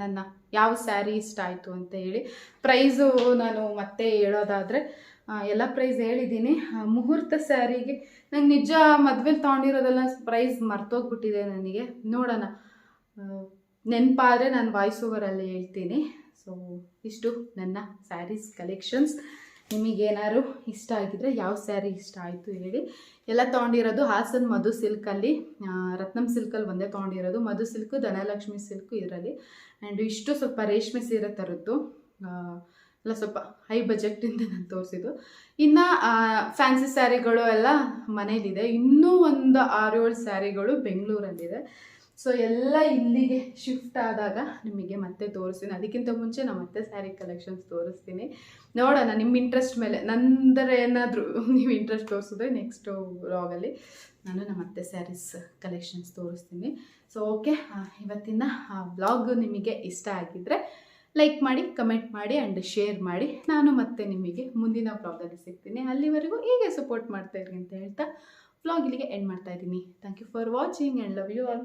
ನನ್ನ ಯಾವ ಸ್ಯಾರಿ ಇಷ್ಟ ಆಯಿತು ಅಂತ ಹೇಳಿ ಪ್ರೈಸು ನಾನು ಮತ್ತೆ ಹೇಳೋದಾದರೆ ಎಲ್ಲ ಪ್ರೈಸ್ ಹೇಳಿದ್ದೀನಿ. ಮುಹೂರ್ತ ಸ್ಯಾರಿಗೆ ನಂಗೆ ನಿಜ ಮದುವೆಲಿ ತೊಗೊಂಡಿರೋದೆಲ್ಲ ಪ್ರೈಸ್ ಮರ್ತೋಗ್ಬಿಟ್ಟಿದೆ ನನಗೆ. ನೋಡೋಣ. ನೆನಪಾದರೆ ನಾನು ವಾಯ್ಸ್ ಓವರಲ್ಲಿ ಹೇಳ್ತೀನಿ. ಸೊ ಇಷ್ಟು ನನ್ನ ಸ್ಯಾರೀಸ್ ಕಲೆಕ್ಷನ್ಸ್ ನಿಮಗೇನಾದ್ರು ಇಷ್ಟ ಆಗಿದ್ರೆ ಯಾವ ಸ್ಯಾರಿ ಇಷ್ಟ ಆಯಿತು ಹೇಳಿ. ಎಲ್ಲ ತೊಗೊಂಡಿರೋದು ಹಾಸನ್ ಮಧು ಸಿಲ್ಕಲ್ಲಿ ರತ್ನಂ ಸಿಲ್ಕಲ್ಲಿ ಒಂದೇ ತೊಗೊಂಡಿರೋದು. ಮಧು ಸಿಲ್ಕು ಧನಲಕ್ಷ್ಮಿ ಸಿಲ್ಕು ಇದರಲ್ಲಿ. ಆ್ಯಂಡ್ ಇಷ್ಟು ಸ್ವಲ್ಪ ರೇಷ್ಮೆ ಸೀರೆ ಥರದ್ದು ಆ, ಎಲ್ಲ ಸ್ವಲ್ಪ ಹೈ ಬಜೆಟಿಂದ ನಾನು ತೋರಿಸಿದ್ದು. ಇನ್ನು ಫ್ಯಾನ್ಸಿ ಸ್ಯಾರಿಗಳು ಎಲ್ಲ ಮನೇಲಿದೆ. ಇನ್ನೂ ಒಂದು ಆರು ಏಳು ಸ್ಯಾರಿಗಳು ಬೆಂಗಳೂರಲ್ಲಿದೆ. ಸೊ ಎಲ್ಲ ಇಲ್ಲಿಗೆ ಶಿಫ್ಟ್ ಆದಾಗ ನಿಮಗೆ ಮತ್ತೆ ತೋರಿಸ್ತೀನಿ. ಅದಕ್ಕಿಂತ ಮುಂಚೆ ನಾನು ಮತ್ತೆ ಸ್ಯಾರಿ ಕಲೆಕ್ಷನ್ಸ್ ತೋರಿಸ್ತೀನಿ. ನೋಡೋಣ ನಿಮ್ಮ ಇಂಟ್ರೆಸ್ಟ್ ಮೇಲೆ. ನಂದರ ಏನಾದರೂ ನೀವು ಇಂಟ್ರೆಸ್ಟ್ ತೋರಿಸಿದ್ರೆ ನೆಕ್ಸ್ಟ್ ವ್ಲಾಗಲ್ಲಿ ನಾನು ನಮ್ಮ ಮತ್ತೆ ಸ್ಯಾರೀಸ್ ಕಲೆಕ್ಷನ್ಸ್ ತೋರಿಸ್ತೀನಿ. ಸೊ ಓಕೆ ಇವತ್ತಿನ ಬ್ಲಾಗ್ ನಿಮಗೆ ಇಷ್ಟ ಆಗಿದ್ದರೆ ಲೈಕ್ ಮಾಡಿ ಕಮೆಂಟ್ ಮಾಡಿ ಆ್ಯಂಡ್ ಶೇರ್ ಮಾಡಿ. ನಾನು ಮತ್ತೆ ನಿಮಗೆ ಮುಂದಿನ ಬ್ಲಾಗಲ್ಲಿ ಸಿಗ್ತೀನಿ. ಅಲ್ಲಿವರೆಗೂ ಹೀಗೆ ಸಪೋರ್ಟ್ ಮಾಡ್ತಾ ಇರಿ ಅಂತ ಹೇಳ್ತಾ ಬ್ಲಾಗ್ ಇಲ್ಲಿಗೆ ಎಂಡ್ ಮಾಡ್ತಾ ಇದ್ದೀನಿ. Thank you for watching and love you all